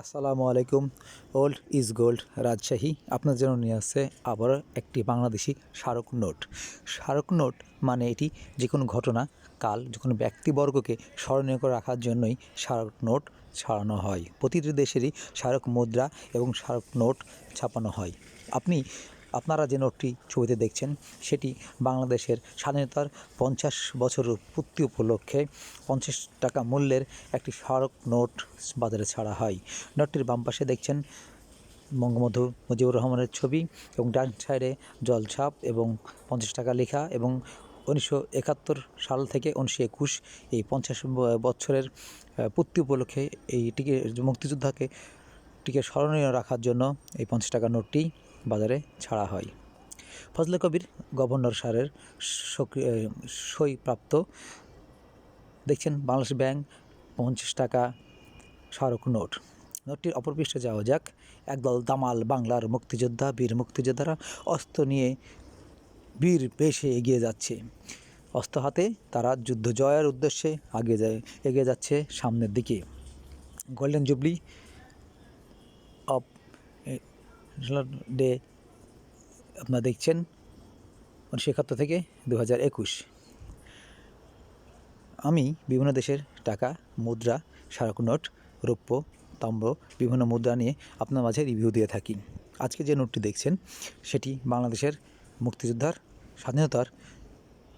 আসসালামু আলাইকুম। Old is gold Rajshahi. আপনার জন্য নিয়ে আসছে আবারও একটি বাংলাদেশি স্মারক নোট। স্মারক নোট মানে এটি যে কোনো ঘটনা, কাল যে কোনো ব্যক্তিবর্গকে স্মরণীয় করে রাখার জন্যই স্মারক নোট ছাড়ানো হয়। প্রতিটি দেশেরই স্মারক মুদ্রা এবং স্মারক নোট ছাপানো হয়। আপনি আপনারা যে নোটটি ছবিতে দেখছেন, সেটি বাংলাদেশের স্বাধীনতার পঞ্চাশ বছর পূর্তি উপলক্ষে পঞ্চাশ টাকা মূল্যের একটি স্মারক নোট বাজারে ছাড়া হয়। নোটটির বাম পাশে দেখছেন বঙ্গবন্ধু মুজিবুর রহমানের ছবি এবং ডান সাইডে জলছাপ এবং পঞ্চাশ টাকা লেখা এবং উনিশশো একাত্তর সাল থেকে উনিশশো একুশ এই পঞ্চাশ বছরের পূর্তি উপলক্ষে এইটিকে মুক্তিযোদ্ধাকে টিকে স্মরণীয় রাখার জন্য এই পঞ্চাশ টাকার নোটটি বাজারে ছাড়া হয়। ফজলে কবির গভর্নর সারের সক্রিয় সইপ্রাপ্ত দেখছেন বাংলাদেশ ব্যাংক পঞ্চাশ টাকা স্মারক নোট। নোটটির অপর পৃষ্ঠে যাওয়া যাক। একদল দামাল বাংলার মুক্তিযোদ্ধা, বীর মুক্তিযোদ্ধারা অস্ত্র নিয়ে বীর বেশে এগিয়ে যাচ্ছে। অস্ত্র হাতে তারা যুদ্ধ জয়ের উদ্দেশ্যে আগে যায়, এগিয়ে যাচ্ছে সামনের দিকে। গোল্ডেন জুবলি ডে আপনারা দেখছেন উনিশশো একাত্তর থেকে দু হাজার একুশ। আমি বিভিন্ন দেশের টাকা, মুদ্রা, স্মারক নোট, রৌপ্য, তাম্র, বিভিন্ন মুদ্রা নিয়ে আপনার মাঝে রিভিউ দিয়ে থাকি। আজকে যে নোটটি দেখছেন, সেটি বাংলাদেশের মুক্তিযোদ্ধার স্বাধীনতার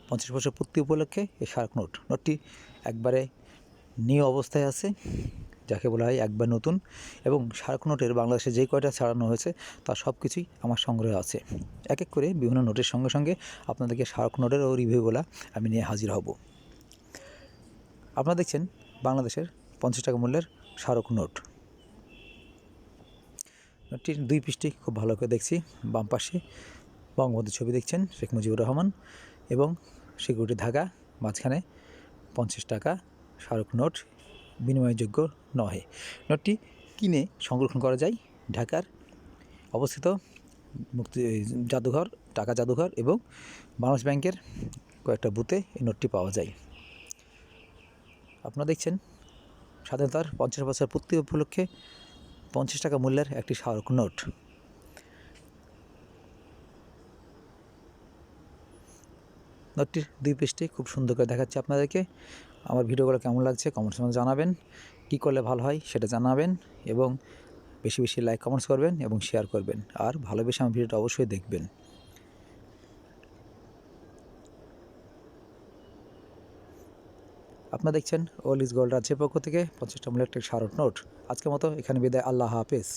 পঞ্চাশ বছর পূর্তি উপলক্ষে এই স্মারক নোট। নোটটি একবারে নিউ অবস্থায় আছে। যাকে বলা হয় একবার নতুন এবং স্মারক নোটের বাংলাদেশে যে কয়টা ছাড়ানো হয়েছে তার সব কিছুই আমার সংগ্রহে আছে। এক এক করে বিভিন্ন নোটের সঙ্গে সঙ্গে আপনাদেরকে স্মারক নোটেরও রিভিউগুলো আমি নিয়ে হাজির হব। আপনারা দেখছেন বাংলাদেশের পঞ্চাশ টাকা মূল্যের স্মারক নোট। নোটটির দুই পৃষ্ঠে খুব ভালো করে দেখছি। বাম পাশে বঙ্গবন্ধুর ছবি দেখছেন, শেখ মুজিবুর রহমান এবং সিকিউরিটি ধাগা মাঝখানে পঞ্চাশ টাকা স্মারক নোট বিনিময়যোগ্য নহে। নোটটি কিনে সংরক্ষণ করা যায় ঢাকার অবস্থিত মুক্তি জাদুঘর টাকা জাদুঘর এবং বাংলাদেশ ব্যাংকের কয়েকটা বুথে এই নোটটি পাওয়া যায়। আপনারা দেখছেন, স্বাধীনতার পঞ্চাশ বছর পূর্তি উপলক্ষে পঞ্চাশ টাকা মূল্যের একটি স্মারক নোট। নোটটির দুই পৃষ্ঠে খুব সুন্দর করে দেখাচ্ছে আপনাদেরকে। আমার ভিডিওগুলো কেমন লাগছে কমেন্টস মধ্যে জানাবেন। কী করলে ভালো হয় সেটা জানাবেন এবং বেশি বেশি লাইক কমেন্টস করবেন এবং শেয়ার করবেন। আর ভালোবেসে আমার ভিডিওটা অবশ্যই দেখবেন। আপনারা দেখছেন ওল ইজ গোল্ড রাজ্যের পক্ষ থেকে পঞ্চাশটা মূল্যের একটা স্মারক নোট। আজকের মতো এখানে বিদায়। আল্লাহ হাফেজ।